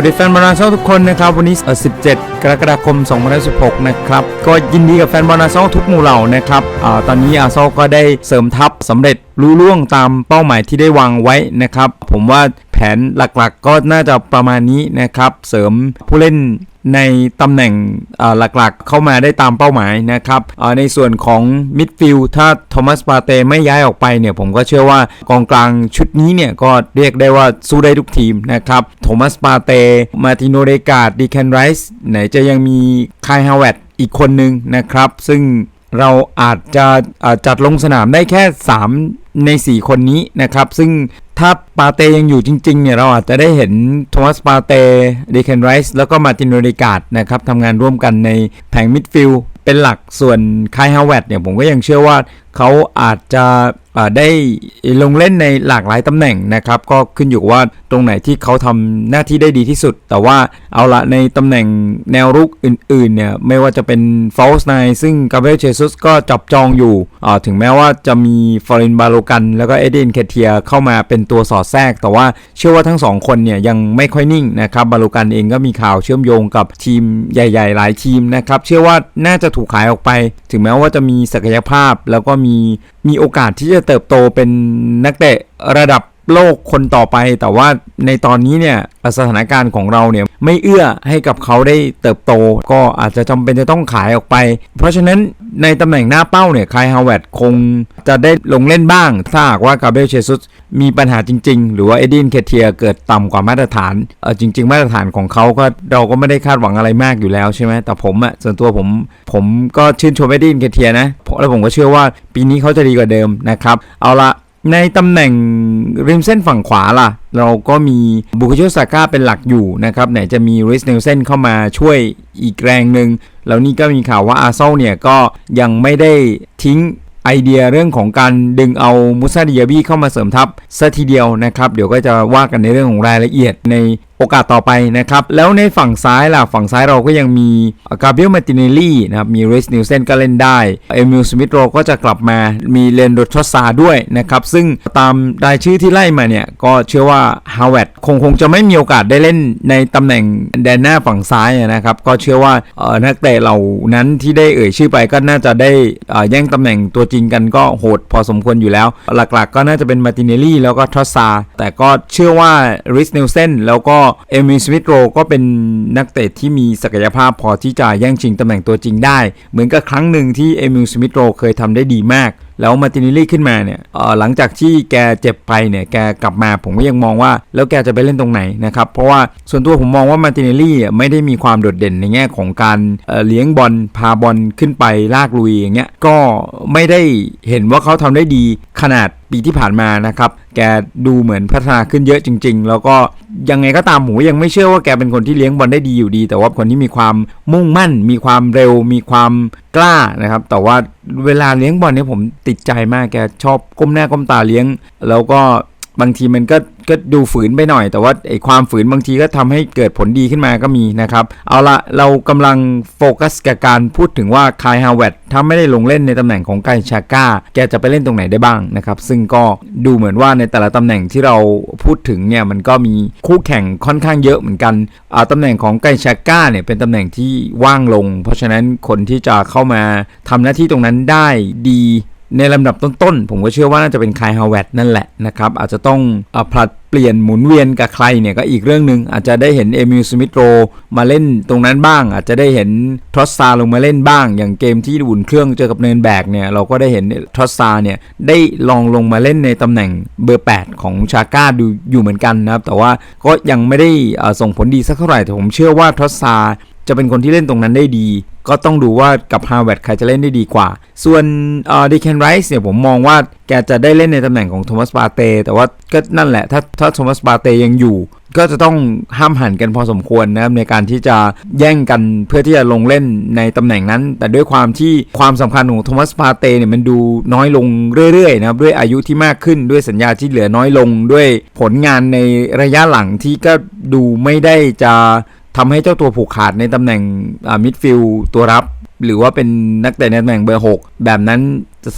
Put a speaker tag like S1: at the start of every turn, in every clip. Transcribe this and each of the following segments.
S1: วัสดีแฟนบอลนาซอทุกคนนะครับ วันนี้ 17 กรกฎาคม 2016 นะครับ ก็ยินดีกับแฟนบอลนาซอทุกหมู่เหล่านะครับอตอนนี้อาซอก็ได้เสริมทัพสำเร็จรู้ล่วงตามเป้าหมายที่ได้วางไว้นะครับ ผมว่า ผนหลักๆ ก็น่าจะประมาณนี้นะครับ เสริมผู้เล่นในตำแหน่งหลักๆเข้ามาได้ตามเป้าหมายนะครับในส่วนของมิดฟิลด์ถ้าโทมัสปาเต้ไม่ย้ายออกไปเนี่ยผมก็เชื่อว่ากองกลางชุดนี้เนี่ยก็เรียกได้ว่าสู้ได้ทุกทีมนะครับโทมัสปาเต้มาติโนเดกาดดีแคนไรส์ไหนจะยังมีคายฮาวเวตอีกคนหนึ่งนะครับ ซึ่งเราอาจจะจัดลงสนามได้แค่ 3 ใน 4 คนนี้นะครับ ซึ่ง ปาเตยังอยู่จริงๆเนี่ยเราอาจจะได้เห็นโทมัสปาเตเดเคนไรส์แล้วก็มาตินโนเดกาดนะครับทำงานร่วมกันในแผงมิดฟิลด์เป็นหลักส่วนคายฮาวเวตเนี่ยผมก็ยังเชื่อว่า เขาอาจจะได้ลงเล่นในหลากหลายตำแหน่งนะครับ ก็ขึ้นอยู่ว่าตรงไหนที่เขาทำหน้าที่ได้ดีที่สุด แต่ว่าเอาละในตำแหน่งแนวรุกอื่นๆเนี่ยไม่ว่าจะเป็นฟอลส์ไนซึ่งกาเบรเชซุสก็จับจองอยู่ ถึงแม้ว่าจะมีฟอรินบาโลกัน แล้วก็เอเดนเคเทียเข้ามาเป็นตัวสอดแทรก แต่ว่าเชื่อว่าทั้งสองคนเนี่ยยังไม่ค่อยนิ่งนะครับบาโลกันเองก็มีข่าวเชื่อมโยงกับทีมใหญ่ ๆ หลายทีมนะครับเชื่อว่าน่าจะถูกขายออกไป ถึงแม้ว่าจะมีศักยภาพแล้วก็มีมีโอกาสที่จะเติบโตเป็นนักเตะระดับ โลกคนต่อไป แต่ว่าในตอนนี้เนี่ยสถานการณ์ของเราเนี่ยไม่เอื้อให้กับเขาได้เติบโต ก็อาจจะจำเป็นจะต้องขายออกไป เพราะฉะนั้นในตำแหน่งหน้าเป้าเนี่ยคายฮาวเวตคงจะได้ลงเล่นบ้าง ถ้าหากว่ากาเบรเชซุสมีปัญหาจริง ๆ หรือว่าเอดินเคเทียเกิดต่ำกว่ามาตรฐานเออจริง ๆ มาตรฐานของเขาก็เราก็ไม่ได้คาดหวังอะไรมากอยู่แล้วใช่ไหมแต่ผมอะส่วนตัวผมผมก็ชื่นชมเอดินเคเทียนะแล้วผมก็เชื่อว่าปีนี้เขาจะดีกว่าเดิมนะครับ เอาละ ในตำแหน่งริมเส้นฝั่งขวาล่ะ เราก็มีบุคโชสาก้าเป็นหลักอยู่นะครับ ไหนจะมีริสเนลเซนเข้ามาช่วยอีกแรงหนึ่งแล้วนี่ก็มีข่าวว่าอาร์เซนอลเนี่ยก็ยังไม่ได้ทิ้งไอเดียเรื่องของการดึงเอามุซาดิยาบีเข้ามาเสริมทัพซะทีเดียวนะครับ เดี๋ยวก็จะว่ากันในเรื่องของรายละเอียดใน โอกาสต่อไปนะครับ แล้วในฝั่งซ้ายล่ะ ฝั่งซ้ายเราก็ยังมีกาเบรียลมาติเนลลี่นะครับ มีเรสนิวเซนก็เล่นได้ เอมิลสมิธโรก็จะกลับมา มีเลนโดทอซาด้วยนะครับ ซึ่งตามรายชื่อที่ไล่มาเนี่ย ก็เชื่อว่าฮาวเวตคงคงจะไม่มีโอกาสได้เล่นในตำแหน่งแดนหน้าฝั่งซ้ายนะครับ ก็เชื่อว่านักเตะเหล่านั้นที่ได้เอ่ยชื่อไปก็น่าจะได้แย่งตำแหน่งตัวจริงกันก็โหดพอสมควรอยู่แล้ว หลักๆ ก็น่าจะเป็นมาติเนลลี่แล้วก็ทอซาแต่ก็เชื่อว่าริสเนลเซนแล้วก็เอมิลสมิธโรก็เป็นนักเตะที่มีศักยภาพพอที่จะแย่งชิงตำแหน่งตัวจริงได้ เหมือนกับครั้งหนึ่งที่เอมิลสมิธโรเคยทำได้ดีมากแล้วมาร์ตินิลลี่ขึ้นมาเนี่ยหลังจากที่แกเจ็บไปเนี่ย แกกลับมาผมก็ยังมองว่า แล้วแกจะไปเล่นตรงไหนนะครับ เพราะว่าส่วนตัวผมมองว่ามาร์ตินิลลี่ไม่ได้มีความโดดเด่นในแง่ของการเอ่อเลี้ยงบอลพาบอลขึ้นไปลากลุยอย่างเงี้ย ก็ไม่ได้เห็นว่าเขาทำได้ดีขนาด ปีที่ผ่านมานะครับ แกดูเหมือนพัฒนาขึ้นเยอะจริง ๆ แล้วก็ยังไงก็ตามผมยังไม่เชื่อว่าแกเป็นคนที่เลี้ยงบอลได้ดีอยู่ดี แต่ว่าคนที่มีความมุ่งมั่น มีความเร็ว มีความกล้านะครับ แต่ว่าเวลาเลี้ยงบอลเนี่ยผมติดใจมากแกชอบก้มหน้าก้มตาเลี้ยง แล้วก็ บางทีมันก็ก็ดูฝืนไปหน่อย แต่ว่าไอ้ความฝืนบางทีก็ทำให้เกิดผลดีขึ้นมาก็มีนะครับ เอาละเรากำลังโฟกัสกับการพูดถึงว่าคายฮาวเวตถ้าไม่ได้ลงเล่นในตำแหน่งของไกชาก้า แกจะไปเล่นตรงไหนได้บ้างนะครับ ซึ่งก็ดูเหมือนว่าในแต่ละตำแหน่งที่เราพูดถึงเนี่ยมันก็มีคู่แข่งค่อนข้างเยอะเหมือนกันอ่าตำแหน่งของไกชาก้าเนี่ยเป็นตำแหน่งที่ว่างลง เพราะฉะนั้นคนที่จะเข้ามาทำหน้าที่ตรงนั้นได้ดี ในลำดับต้นๆ ผมก็เชื่อว่าน่าจะเป็นคายฮาวเวตนั่นแหละนะครับ อาจจะต้องอผลัดเปลี่ยนหมุนเวียนกับใครเนี่ยก็อีกเรื่องหนึ่งอาจจะได้เห็นเอมิลสมิธโรมาเล่นตรงนั้นบ้าง อาจจะได้เห็นทรอสซาลงมาเล่นบ้าง อย่างเกมที่อุ่นเครื่องเจอกับเนินแบกเนี่ยเราก็ได้เห็นทรอสซาเนี่ยได้ลองลงมาเล่นในตำแหน่งเบอร์ 8 ของชาก้าดูอยู่เหมือนกันนะครับแต่ว่าก็ยังไม่ได้ส่งผลดีสักเท่าไหร่แต่ผมเชื่อว่าทรอสซา จะเป็นคนที่เล่นตรงนั้นได้ดี ก็ต้องดูว่ากับฮาวเว r ใครจะเล่นได้ดีกว่า ส่วนเดีแคนไรส์เนี่ยผมมองว่าแกจะได้เล่นในตำแหน่งของโทมัสปาเตแต่ว่าก็นั่นแหละ ถ้าถ้าโทมัสปาเตยังอยู่ ก็จะต้องห้ามหันกันพอสมควรนะครับในการที่จะแย่งกันเพื่อที่จะลงเล่นในตำแหน่งนั้น แต่ด้วยความที่ความสำคัญของโทมัสปาเตเนี่ยมันดูน้อยลงเรื่อยๆนะครับด้วยอายุที่มากขึ้นด้วยสัญญาที่เหลือน้อยลงด้วยผลงานในระยะหลังที่ก็ดูไม่ได้จะ ทำให้เจ้าตัวผูกขาดในตำแหน่งมิดฟิลตัวรับ หรือว่าเป็นนักเตะในตำแหน่งเบอร์ 6 แบบนั้น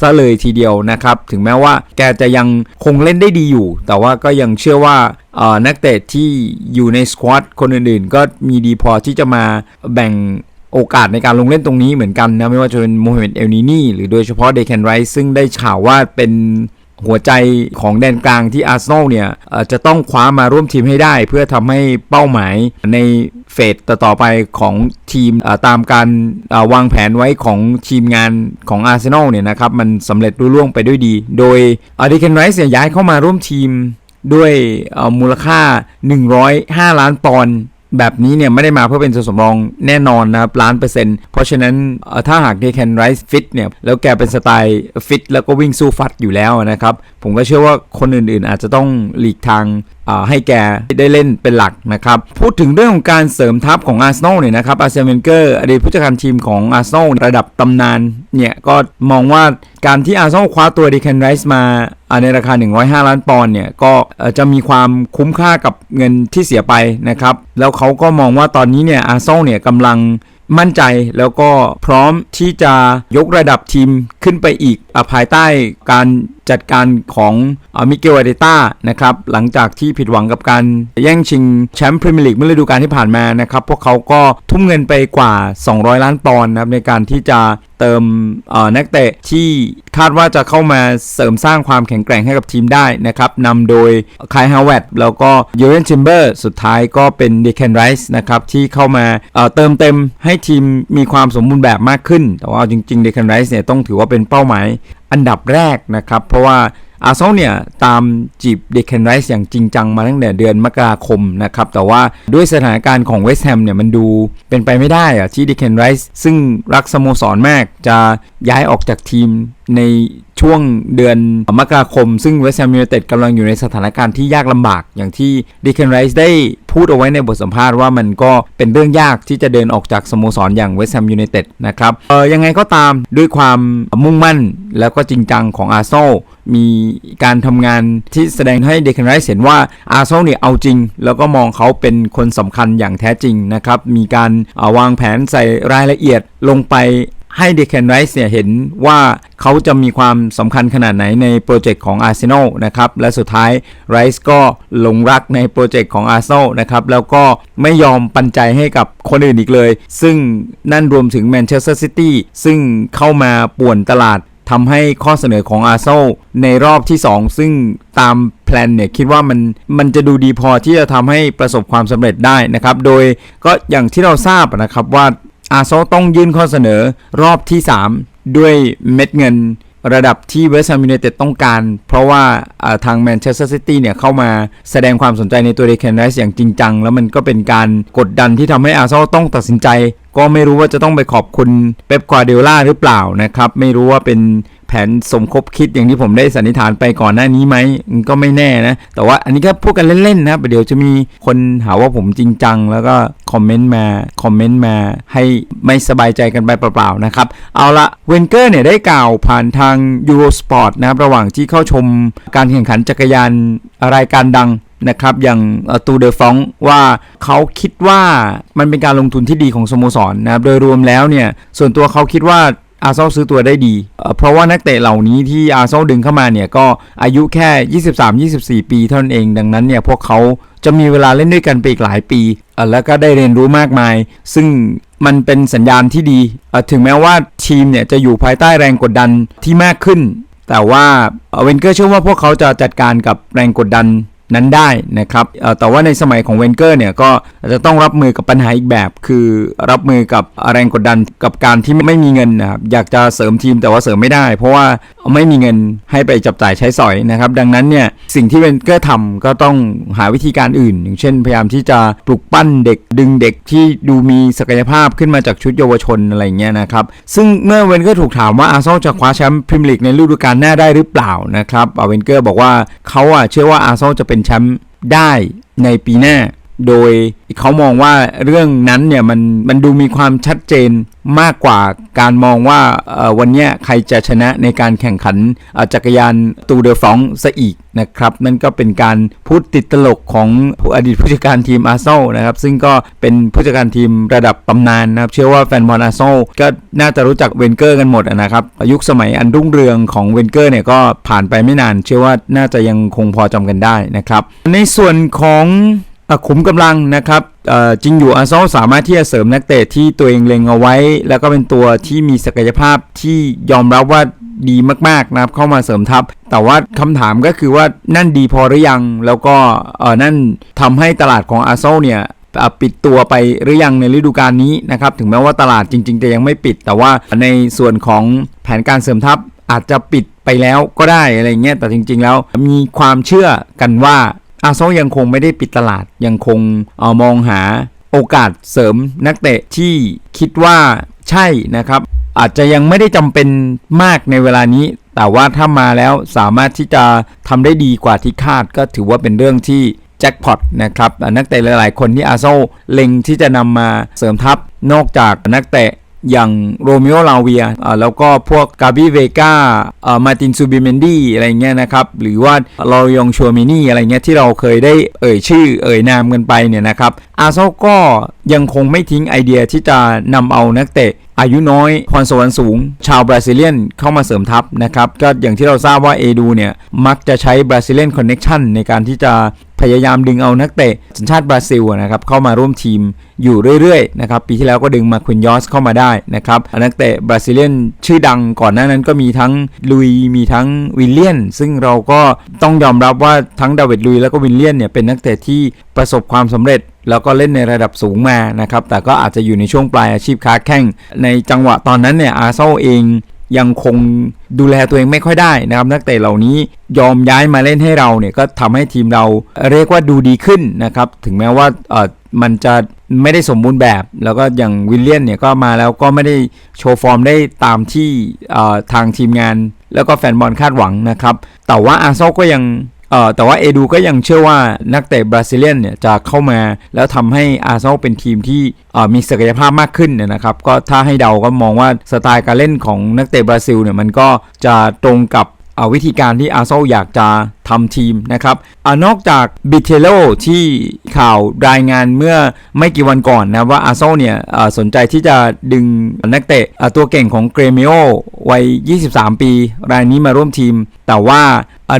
S1: ซะเลยทีเดียวนะครับ ถึงแม้ว่าแกจะยังคงเล่นได้ดีอยู่ แต่ว่าก็ยังเชื่อว่านักเตะที่อยู่ในสควอตคนอื่นๆ ก็มีดีพอที่จะมาแบ่งโอกาสในการลงเล่นตรงนี้เหมือนกันนะ ไม่ว่าจะเป็นโมฮัมเหม็ดเอลนีนี่หรือโดยเฉพาะเดแคนไรส์ซึ่งได้ข่าวว่าเป็น หัวใจของแดนกลางที่อาร์เซนอลเนี่ยจะต้องคว้ามาร่วมทีมให้ได้ เพื่อทำให้เป้าหมายในเฟสต่อไปของทีมตามการวางแผนไว้ของทีมงานของอาร์เซนอลเนี่ยนะครับมันสำเร็จรุ่ล่วงไปด้วยดี โดยเดแคนไรส์เนี่ยย้ายเข้ามาร่วมทีมด้วยมูลค่า 105 ล้านปอนด์ แบบนี้เนี่ยไม่ได้มาเพื่อเป็นตัวสำรองแน่นอนนะครับล้านเปอร์เซ็นต์เพราะฉะนั้นถ้าหากเดคแคนไรส์ฟิตเนี่ยแล้วแกเป็นสไตล์ฟิตแล้วก็วิ่งสู้ฟัดอยู่แล้วนะครับ ผมก็เชื่อว่าคนอื่นๆ อาจจะต้องหลีกทางให้แกได้เล่นเป็นหลักนะครับ พูดถึงเรื่องของการเสริมทัพของอาร์เซนอลเนี่ยนะครับอาร์เซนเวนเกอร์อดีตผู้จัดการทีมของอาร์เซนอลระดับตำนานเนี่ยก็มองว่าการที่อาร์เซนอลคว้าตัวเด c แคนไรส์มาอ่าในราคา 105 ล้านปอนด์เนี่ยก็จะมีความคุ้มค่ากับเงินที่เสียไปนะครับ แล้วเขาก็มองว่าตอนนี้เนี่ยอาร์เซนอลเนี่ยกำลัง มั่นใจแล้วก็พร้อมที่จะยกระดับทีมขึ้นไปอีกอภายใต้การจัดการของมิเกลอาเดต้านะครับหลังจากที่ผิดหวังกับการแย่งชิงแชมป์พรีเมียร์ลีกเมื่อฤดูกาลที่ผ่านมานะครับพวกเขาก็ทุ่มเงินไปกว่า 200 ล้านปอนด์นะครับในการที่จะ เติมนักเตะที่คาดว่าจะเข้ามาเสริมสร้างความแข็งแกร่งให้กับทีมได้นะครับนำโดยคายฮาวเวตแล้วก็ยูเรนชิมเบอร์สุดท้ายก็เป็นเดคแคนไรส์นะครับที่เข้ามาเติมเต็มให้ทีมมีความสมบูรณ์แบบมากขึ้น แต่ว่าจริงๆเดคแคนไรส์เนี่ยต้องถือว่าเป็นเป้าหมายอันดับแรกนะครับ เพราะว่า อาร์เซนอลเนี่ยตามจีบเดคแคนไรส์อย่างจริงจังมาตั้งแต่เดือนมกราคมนะครับ แต่ว่าด้วยสถานการณ์ของเวสต์แฮมเนี่ยมันดูเป็นไปไม่ได้อะที่เดคแคนไรส์ซึ่งรักสโมสรมากจะย้ายออกจากทีมในช่วงเดือนมกราคม ซึ่งเวสต์แฮมยูไนเต็ดกำลังอยู่ในสถานการณ์ที่ยากลำบากอย่างที่ดีเคนไรส์ได้ พูดเอาไว้ในบทสัมภาษณ์ว่ามันก็เป็นเรื่องยากที่จะเดินออกจากสโมสรอย่างเวสต์แฮมยูไนเต็ดนะครับเออยังไงก็ตามด้วยความมุ่งมั่นแล้วก็จริงจังของอาร์เซอลมีการทำงานที่แสดงให้เดค n นไรส์เห็นว่าอาร์เซนอลเนี่ยเอาจริง แล้วก็มองเขาเป็นคนสำคัญอย่างแท้จริงนะครับ มีการเอ่อวางแผนใส่รายละเอียดลงไป ให้เด c แคนไรส์เนี่ยเห็นว่าเขาจะมีความสำคัญขนาดไหนในโปรเจกต์ของอาร์เซนอลนะครับ และสุดท้ายไรส์ก็หลงรักในโปรเจกต์ของอาร์เซนอลนะครับ แล้วก็ไม่ยอมปันใจให้กับคนอื่นอีกเลย ซึ่งนั่นรวมถึงแมนเชสเตอร์ซิตี้ซึ่งเข้ามาป่วนตลาดทำให้ข้อเสนอของอาร์เซนในรอบที่ 2 ซึ่งตามแพลนเนี่ยคิดว่ามันมันจะดูดีพอที่จะทำให้ประสบความสำเร็จได้นะครับ โดยก็อย่างที่เราทราบนะครับว่า อาโซต้องยื่นข้อเสนอรอบที่ 3 ด้วยเม็ดเงินระดับที่เวสต์แฮมยูไนเต็ดต้องการ เพราะว่าทางแมนเชสเตอร์ซิตี้เนี่ยเข้ามาแสดงความสนใจในตัวเดค n นไรส์อย่างจริงจัง แล้วมันก็เป็นการกดดันที่ทำให้อาร์เซนอลต้องตัดสินใจ ก็ไม่รู้ว่าจะต้องไปขอบคุณเป๊ปกวาเดล่าหรือเปล่านะครับ ไม่รู้ว่าเป็น แผนสมคบคิดอย่างที่ผมได้สันนิษฐานไปก่อนหน้านี้ไหมก็ไม่แน่นะ แต่ว่าอันนี้ก็พูดกันเล่นๆนะเดี๋ยวจะมีคนหาว่าผมจริงจัง แล้วก็คอมเมนต์มาคอมเมนต์มาให้ไม่สบายใจกันไปเปล่าๆนะครับ เอาละเวนเกอร์เนี่ยได้กล่าวผ่านทาง Eurosport นะครับระหว่างที่เข้าชมการแข่งขันจักรยานรายการดังนะครับอย่างตูเดอฟองว่าเขาคิดว่ามันเป็นการลงทุนที่ดีของสโมสรนะครับโดยรวมแล้วเนี่ยส่วนตัวเขาคิดว่า อาร์เซนอลซื้อตัวได้ดี เพราะว่านักเตะเหล่านี้ที่อาร์เซนอลดึงเข้ามาเนี่ยก็อายุแค่ 23-24 ปีเท่านั้นเอง ดังนั้นเนี่ยพวกเขาจะมีเวลาเล่นด้วยกันไปอีกหลายปี แล้วก็ได้เรียนรู้มากมาย ซึ่งมันเป็นสัญญาณที่ดี ถึงแม้ว่าทีมเนี่ยจะอยู่ภายใต้แรงกดดันที่มากขึ้น แต่ว่าเวนเกอร์เชื่อว่าพวกเขาจะจัดการกับแรงกดดัน นั้นได้นะครับแต่ว่าในสมัยของเวนเกอร์เนี่ยก็จะต้องรับมือกับปัญหาอีกแบบ คือรับมือกับแรงกดดันกับการที่ไม่มีเงินนะครับอยากจะเสริมทีมแต่ว่าเสริมไม่ได้ เพราะว่าไม่มีเงินให้ไปจับจ่ายใช้สอยนะครับดังนั้นเนี่ยสิ่งที่เวนเกอร์ทำก็ต้องหาวิธีการอื่น อย่างเช่น พยายามที่จะปลุกปั้นเด็กดึงเด็กที่ดูมีศักยภาพขึ้นมาจากชุดเยาวชนอะไรเงี้ยนะครับซึ่งเมื่อเวนเกอร์ถูกถามว่าอาร์เซนอลจะคว้าแชมป์พรีเมียร์ลีกในฤดูกาลหน้าได้หรือเปล่านะครับเวนเกอร์บอกว่าเขาอะเชื่อว่าอาร์เซนอลจะเป็นแชมป์ได้ในปีหน้า โดยเขามองว่าเรื่องนั้นเนี่ยมันมันดูมีความชัดเจนมากกว่าการมองว่าวันนี้ใครจะชนะในการแข่งขันจักรยานตูเดอฟองซะอีกนะครับนั่นก็เป็นการพูดติดตลกของอดีตผู้จัดการทีมอาร์เซนนะครับซึ่งก็เป็นผู้จัดการทีมระดับตำนานนะครับเชื่อว่าแฟนบอลอาร์เซนก็น่าจะรู้จักเวนเกอร์กันหมดนะครับยุคสมัยอันรุ่งเรืองของเวนเกอร์เนี่ยก็ผ่านไปไม่นาน เชื่อว่าน่าจะยังคงพอจำกันได้นะครับในส่วนของ ขุมกำลังนะครับจริงอยู่อาร์เซนอลสามารถที่จะเสริมนักเตะที่ตัวเองเล็งเอาไว้ แล้วก็เป็นตัวที่มีศักยภาพที่ยอมรับว่าดีมากๆนะครับเข้ามาเสริมทัพ แต่ว่าคำถามก็คือว่านั่นดีพอหรือยัง แล้วก็นั่นทำให้ตลาดของอาร์เซนอลเนี่ยปิดตัวไปหรือยังในฤดูกาลนี้นะครับถึงแม้ว่าตลาดจริง ๆ จะยังไม่ปิด แต่ว่าในส่วนของแผนการเสริมทัพอาจจะปิดไปแล้วก็ได้อะไรเงี้ยแต่จริง ๆ แล้วมีความเชื่อกันว่า อาร์เซนอลยังคงไม่ได้ปิดตลาดยังคงเออมองหาโอกาสเสริมนักเตะที่คิดว่าใช่นะครับ อาจจะยังไม่ได้จำเป็นมากในเวลานี้ แต่ว่าถ้ามาแล้วสามารถที่จะทำได้ดีกว่าที่คาด ก็ถือว่าเป็นเรื่องที่แจ็คพอตนะครับนักเตะหลาย ๆ คนที่อาร์เซนอลเล็งที่จะนำมาเสริมทัพนอกจากนักเตะ อย่างโรมิโอลาเวียอ่าแล้วก็พวกกาบิเวกาอ่ามาตินซูบิเมนดีอะไรเงี้ยนะครับ หรือว่าลอรยองชัวมินี่อะไรเงี้ยที่เราเคยได้เอ่ยชื่อเอ่ยนามกันไปเนี่ยนะครับอาร์เซก็ยังคงไม่ทิ้งไอเดียที่จะนำเอานักเตะอายุน้อยพรสวรรค์สูง ชาวบราซิเลียนเข้ามาเสริมทัพนะครับ ก็อย่างที่เราทราบว่าเอดูเนี่ย มักจะใช้บราซิเลียนคอนเน็ชันในการที่จะ พยายามดึงเอานักเตะสัญชาติบราซิลนะครับเข้ามาร่วมทีมอยู่เรื่อยๆนะครับปีที่แล้วก็ดึงมาควินยอสเข้ามาได้นะครับนักเตะบราซิเลียนชื่อดังก่อนหน้านั้นก็มีทั้งลุยมีทั้งวิลเลียน ซึ่งเราก็ต้องยอมรับว่าทั้งดาวิดลุยแล้วก็วิลเลียนเนี่ยเป็นนักเตะที่ประสบความสำเร็จแล้วก็เล่นในระดับสูงมานะครับ แต่ก็อาจจะอยู่ในช่วงปลายอาชีพค้าแข่ง ในจังหวะตอนนั้นเนี่ยอาร์เซอเอง ยังคงดูแลตัวเองไม่ค่อยได้นะครับ นักเตะเหล่านี้ยอมย้ายมาเล่นให้เราเนี่ยก็ทำให้ทีมเราเรียกว่าดูดีขึ้นนะครับ ถึงแม้ว่าเออมันจะไม่ได้สมบูรณ์แบบ แล้วก็อย่างวิลเลียนเนี่ยก็มาแล้วก็ไม่ได้โชว์ฟอร์มได้ตามที่เออทางทีมงาน แล้วก็แฟนบอลคาดหวังนะครับ แต่ว่าอาร์เซก็ยัง แต่ว่าเอดูก็ยังเชื่อว่านักเตะบราซิเลียนเนี่ยจะเข้ามา แล้วทำให้อาร์เซนอลเป็นทีมที่มีศักยภาพมากขึ้นนนะครับก็ถ้าให้เดาก็มองว่าสไตล์การเล่นของนักเตะบราซิลเนี่ยมันก็จะตรงกับ วิธีการที่อาร์เซนอลอยากจะทำทีมนะครับอนอกจากบิเทโลที่ข่าวรายงานเมื่อไม่กี่วันก่อนนะว่าอาร์เซนอลเนี่ยสนใจที่จะดึงนักเตะตัวเก่งของเกรเมโอวัย 23 ปี รายนี้มาร่วมทีม แต่ว่า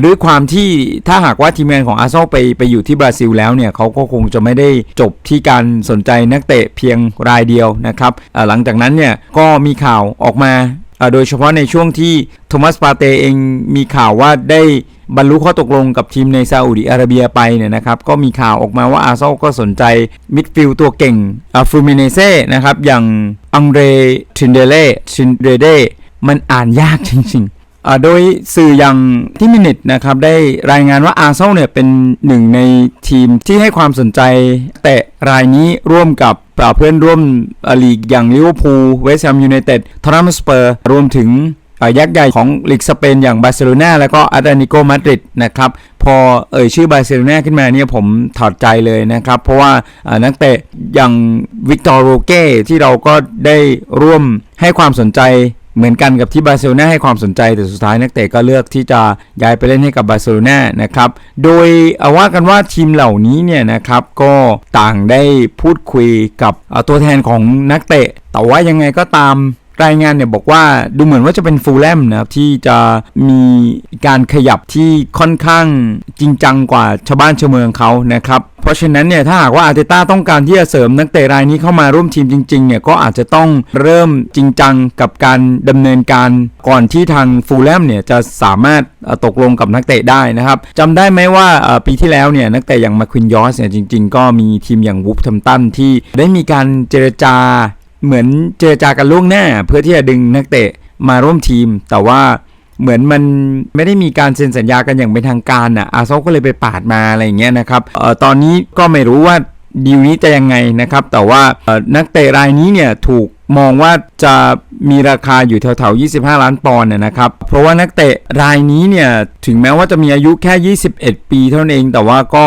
S1: ด้วยความที่ถ้าหากว่าทีมงานของอาร์เซนอลไปไปอยู่ที่บราซิลแล้วเนี่ยเขาก็คงจะไม่ได้จบที่การสนใจนักเตะเพียงรายเดียวนะครับหลังจากนั้นเนี่ยก็มีข่าวออกมา โดยเฉพาะในช่วงที่โทมัสปาเตเองมีข่าวว่าได้บรรลุข้อตกลงกับทีมในซาอุดิอาระเบียไปเนี่ยนะครับ ก็มีข่าวออกมาว่าอาร์เซนอลก็สนใจมิดฟิลด์ตัวเก่งอาฟูมิเนเซ่นะครับ อย่างอังเดรทินเดเล่ทินเดเดมันอ่านยากจริงๆ โดยสื่ออย่างที่มินิทนะครับได้รายงานว่าอาร์เซนอลเนี่ยเป็นหนึ่งในทีมที่ให้ความสนใจแต่รายนี้ร่วมกับเพื่อนร่วมลีกอย่างลิเวอร์พูลเวสต์แฮมยูไนเต็ดทอตแนมสเปอร์รวมถึงยักษ์ใหญ่ของลีกสเปนอย่างบาร์เซโลนาแล้วก็อาตเลติโกมาดริดนะครับพอเอ่ยชื่อบาร์เซโลนาขึ้นมาเนี่ยผมถอดใจเลยนะครับ เพราะว่าอ่านักเตะอย่างวิกตอร์โรเก้ที่เราก็ได้ร่วมให้ความสนใจ เหมือนกันกับที่บาร์เซโลนาให้ความสนใจแต่สุดท้ายนักเตะก็เลือกที่จะย้ายไปเล่นให้กับบาร์เซโลนานะครับ โดยเอาว่ากันว่าทีมเหล่านี้เนี่ยนะครับก็ต่างได้พูดคุยกับตัวแทนของนักเตะ แต่ว่ายังไงก็ตาม รายงานเนี่ยบอกว่าดูเหมือนว่าจะเป็นฟูลแลมนะครับที่จะมีการขยับที่ค่อนข้างจริงจังกว่าชาวบ้านชาวเมืองเขานะครับเพราะฉะนั้นเนี่ยถ้าหากว่าอาร์เตต้าต้องการที่จะเสริมนักเตะรายนี้เข้ามาร่วมทีมจริงๆเนี่ยก็อาจจะต้องเริ่มจริงจังกับการดำเนินการก่อนที่ทางฟูลแลมเนี่ยจะสามารถตกลงกับนักเตะได้นะครับจำได้ไหมว่าปีที่แล้วเนี่ยนักเตะอย่างมาควินยอสเนี่ยจริง ๆ ก็มีทีมอย่างวูฟทัมตันที่ได้มีการเจรจา เหมือนเจรจากันล่วงหน้า เพื่อที่จะดึงนักเตะมาร่วมทีม แต่ว่าเหมือนมันไม่ได้มีการเซ็นสัญญากันอย่างเป็นทางการอะอาซอก็เลยไปปาดมาอะไรอย่างเงี้ยนะครับเอ่อตอนนี้ก็ไม่รู้ว่าดีลนี้จะยังไงนะครับ แต่ว่านักเตะรายนี้เนี่ยถูกมองว่าจะมีราคาอยู่แถวๆ 25 ล้านปอนด์นะครับ เพราะว่านักเตะรายนี้เนี่ยถึงแม้ว่าจะมีอายุแค่ 21 ปีเท่านั้นเอง แต่ว่าก็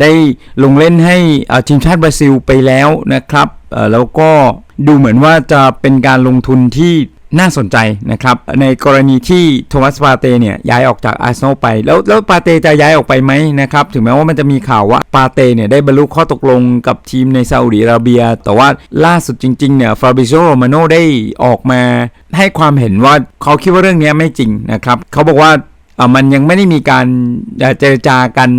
S1: ได้ลงเล่นให้อ่าทีมชาติบราซิลไปแล้วนะครับ แล้วก็ดูเหมือนว่าจะเป็นการลงทุนที่น่าสนใจนะครับ ในกรณีที่โทมัสปาเต้เนี่ยย้ายออกจากอาร์เซนอลไป แล้วแล้วปาเต้จะย้ายออกไปไหมนะครับ ถึงแม้ว่ามันจะมีข่าวว่าปาเต้เนี่ยได้บรรลุข้อตกลงกับทีมในซาอุดิอาระเบีย แต่ว่าล่าสุดจริงๆเนี่ยฟาบิโซโรมาโนได้ออกมาให้ความเห็นว่าเขาคิดว่าเรื่องนี้ไม่จริงนะครับ เขาบอกว่า มันยังไม่ได้มีการเจรจากัน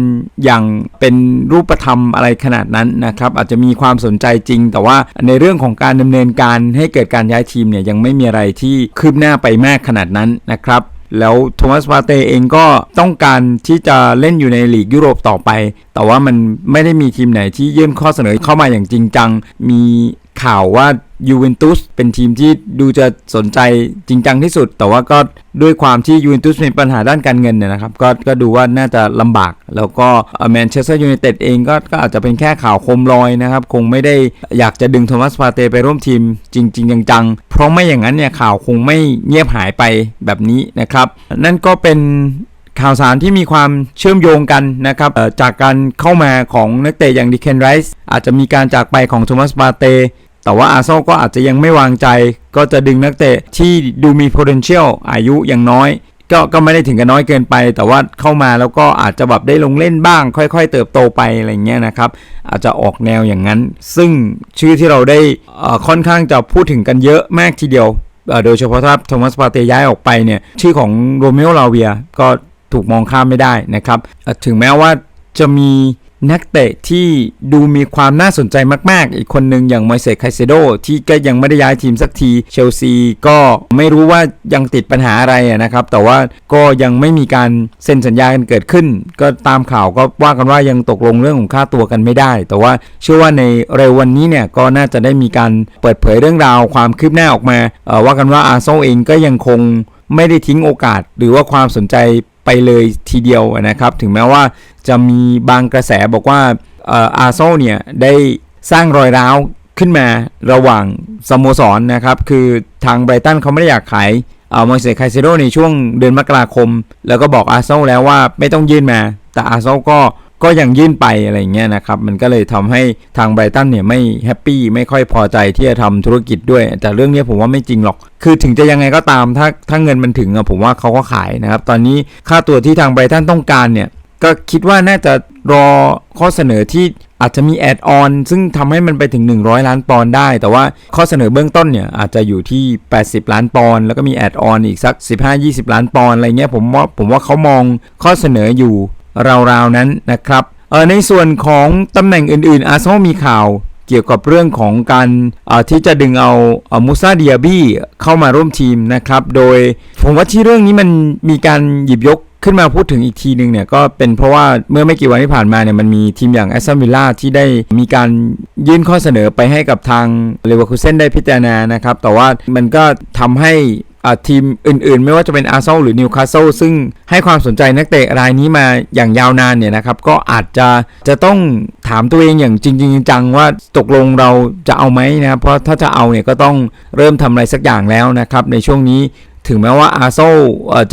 S1: อย่างเป็นรูปธรรมอะไรขนาดนั้นนะครับอาจจะมีความสนใจจริง แต่ว่าในเรื่องของการดำเนินการให้เกิดการย้ายทีมเนี่ยยังไม่มีอะไรที่คืบหน้าไปมากขนาดนั้นนะครับแล้วโทมัสปาเตเองก็ต้องการที่จะเล่นอยู่ในลีกยุโรปต่อไป แต่ว่ามันไม่ได้มีทีมไหนที่ยื่นข้อเสนอเข้ามาอย่างจริงจัง มี ข่าวว่ายูเวนตุสเป็นทีมที่ดูจะสนใจจริงจังที่สุด แต่ว่าก็ด้วยความที่ยูเวนตุสมีปัญหาด้านการเงินเนี่ยนะครับก็ก็ดูว่าน่าจะลำบาก แล้วก็แมนเชสเตอร์ยูไนเต็ดเองก็ก็อาจจะเป็นแค่ข่าวโคมลอยนะครับ คงไม่ได้อยากจะดึงโทมัสปาเตไปร่วมทีมจริงๆจังๆ เพราะไม่อย่างนั้นเนี่ยข่าวคงไม่เงียบหายไปแบบนี้นะครับ นั่นก็เป็นข่าวสารที่มีความเชื่อมโยงกันนะครับจากการเข้ามาของนักเตะอย่างดิเคนไรส์อาจจะมีการจากไปของโทมัสปาเต แต่ว่าอาร์เซนอลก็อาจจะยังไม่วางใจ ก็จะดึงนักเตะที่ดูมี potential อายุยังน้อย ก็ก็ไม่ได้ถึงกับน้อยเกินไป แต่ว่าเข้ามาแล้วก็อาจจะแบบได้ลงเล่นบ้าง ค่อยๆ เติบโตไปอะไรเงี้ยนะครับ อาจจะออกแนวอย่างนั้น ซึ่งชื่อที่เราได้อ่อค่อนข้างจะพูดถึงกันเยอะมากทีเดียวโดยเฉพาะถ้าโทมัสปาเตย้ายออกไปเนี่ยชื่อของโรเมโอลาเวียก็ถูกมองข้ามไม่ได้นะครับ ถึงแม้ว่าจะมี นักเตะที่ดูมีความน่าสนใจมาก ๆ อีกคนหนึ่งอย่างมอยเซสไคเซโดที่ก็ยังไม่ได้ย้ายทีมสักที เชลซีก็ไม่รู้ว่ายังติดปัญหาอะไรนะครับ แต่ว่าก็ยังไม่มีการเซ็นสัญญากันเกิดขึ้น ก็ตามข่าวก็ว่ากันว่ายังตกลงเรื่องของค่าตัวกันไม่ได้ แต่ว่าเชื่อว่าในเร็ววันนี้เนี่ยก็น่าจะได้มีการเปิดเผยเรื่องราวความคืบหน้าออกมาว่ากันว่าอาร์เซนอลเองก็ยังคงไม่ได้ทิ้งโอกาสหรือว่าความสนใจ ไปเลยทีเดียวนะครับ ถึงแม้ว่าจะมีบางกระแสบอกว่าอาร์โซเนี่ยได้สร้างรอยร้าวขึ้นมาระหว่างสโมสรนนะครับ คือทางไบรตันเขาไม่ได้อยากขายเอามอยเซสไคเซโดในช่วงเดือนมกราคม แล้วก็บอกอาร์เซนอลแล้วว่าไม่ต้องยื่นมา แต่อาร์เซนอลก็ ก็ยังยื่นไปอะไรเงี้ยนะครับ มันก็เลยทำให้ทางไบรตันเนี่ยไม่แฮปปี้ไม่ค่อยพอใจที่จะทำธุรกิจด้วย แต่เรื่องนี้ผมว่าไม่จริงหรอก คือถึงจะยังไงก็ตามถ้าถ้าเงินมันถึงอะผมว่าเขาก็ขายนะครับ ตอนนี้ค่าตัวที่ทางไบรตันต้องการเนี่ยก็คิดว่าน่าจะรอข้อเสนอที่อาจจะมีแอดออน ซึ่งทำให้มันไปถึง 100 ล้านปอนด์ได้ แต่ว่าข้อเสนอเบื้องต้นเนี่ย อาจจะอยู่ที่ 80 ล้านปอนด์แล้วก็มีแอดออนอีกสัก 15-20 ล้านปอนด์อะไรเงี้ยผมว่าผมว่าเขามองข้อเสนออยู่ ราวๆนั้นนะครับเออในส่วนของตำแหน่งอื่นๆอาร์เซนอลมีข่าวเกี่ยวกับเรื่องของการเอ่อที่จะดึงเอาอ่อมูซาเดียบี้เข้ามาร่วมทีมนะครับ โดยผมว่าที่เรื่องนี้มันมีการหยิบยกขึ้นมาพูดถึงอีกทีหนึ่งเนี่ยก็เป็นเพราะว่าเมื่อไม่กี่วันที่ผ่านมาเนี่ยมันมีทีมอย่างแอสตันวิลล่าที่ได้มีการยื่นข้อเสนอไปให้กับทางเลเวอร์คูเซนได้พิจารณานะครับ แต่ว่ามันก็ทำให้ ทีมอื่นๆ ไม่ว่าจะเป็นอาร์เซนอลหรือนิวคาสเซิลซึ่งให้ความสนใจนักเตะรายนี้มาอย่างยาวนานเนี่ยนะครับ ก็อาจจะจะต้องถามตัวเองอย่างจริงๆจังว่าตกลงเราจะเอาไหมนะครับเพราะถ้าจะเอาเนี่ยก็ต้องเริ่มทำอะไรสักอย่างแล้วนะครับ ในช่วงนี้ถึงแม้ว่าอาร์เซนอล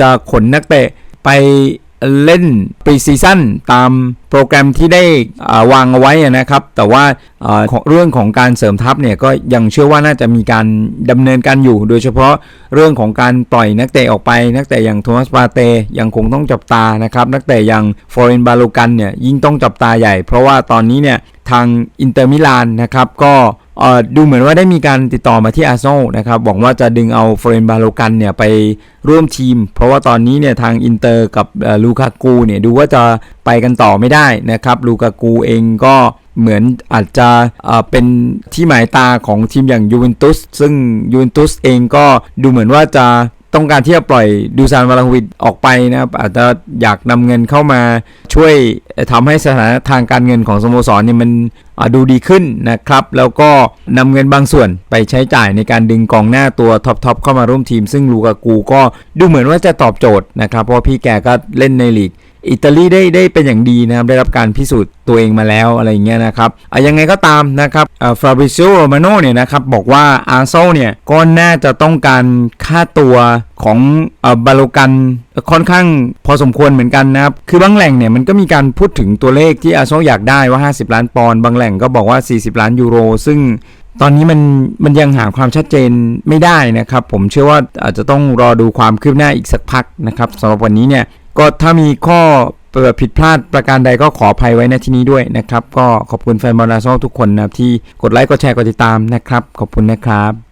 S1: จะขนนักเตะไปเล่นปรีซีซั่นตาม โปรแกรมที่ได้วางเอาไว้นะครับ แต่ว่าเอ่อของเรื่องของการเสริมทัพเนี่ยก็ยังเชื่อว่าน่าจะมีการดำเนินการอยู่ โดยเฉพาะเรื่องของการปล่อยนักเตะออกไป นักเตะอย่างโทมัสปาเตยังคงต้องจับตานะครับ นักเตะอย่างฟอร์เรนบาลูกันเนี่ยยิ่งต้องจับตาใหญ่ เพราะว่าตอนนี้เนี่ยทางอินเตอร์มิลานนะครับก็ดูเหมือนว่าได้มีการติดต่อมาที่อาร์เซนอลนะครับบอกว่าจะดึงเอาเฟรนบาโลกันเนี่ยไปร่วมทีม เพราะว่าตอนนี้เนี่ยทางอินเตอร์กับลูคากูเนี่ยดูว่าจะ ไปกันต่อไม่ได้นะครับลูคากูเองก็เหมือนอาจจะเป็นที่หมายตาของทีมอย่างยูเวนตุสซึ่งยูเวนตุสเองก็ดูเหมือนว่าจะต้องการที่จะปล่อยดูซานวาลาฮวิดออกไปนะครับอาจจะอยากนำเงินเข้ามาช่วยทำให้สถานะทางการเงินของสโมสรเนี่ยมันดูดีขึ้นนะครับ แล้วก็นำเงินบางส่วนไปใช้จ่ายในการดึงกองหน้าตัวท็อปๆเข้ามาร่วมทีม ซึ่งลูกากูก็ดูเหมือนว่าจะตอบโจทย์นะครับ เพราะพี่แกก็เล่นในลีก อิตาลีได้ได้เป็นอย่างดีนะครับได้รับการพิสูจน์ตัวเองมาแล้วอะไรอย่างเงี้ยนะครับอะยังไงก็ตามนะครับฟราบิซิโอโรมาโนเนี่ยนะครับบอกว่าอาร์เซนเนี่ยก็น่าจะต้องการค่าตัวของอ่อบาโลกันค่อนข้างพอสมควรเหมือนกันนะครับ คือบางแหล่งเนี่ยมันก็มีการพูดถึงตัวเลขที่อาร์เซนอยากได้ว่า 50 ล้านปอนด์บางแหล่งก็บอกว่า 40 ล้านยูโร ซึ่งตอนนี้มันมันยังหาความชัดเจนไม่ได้นะครับ ผมเชื่อว่าอาจจะต้องรอดูความคืบหน้าอีกสักพักนะครับสำหรับวันนี้เนี่ย ก็ถ้ามีข้อผิดพลาดประการใดก็ขออภัยไว้ในที่นี้ด้วยนะครับ ก็ขอบคุณแฟนบอลอาร์เซนอลทุกคนนะครับที่กดไลค์กดแชร์กดติดตามนะครับ ขอบคุณนะครับ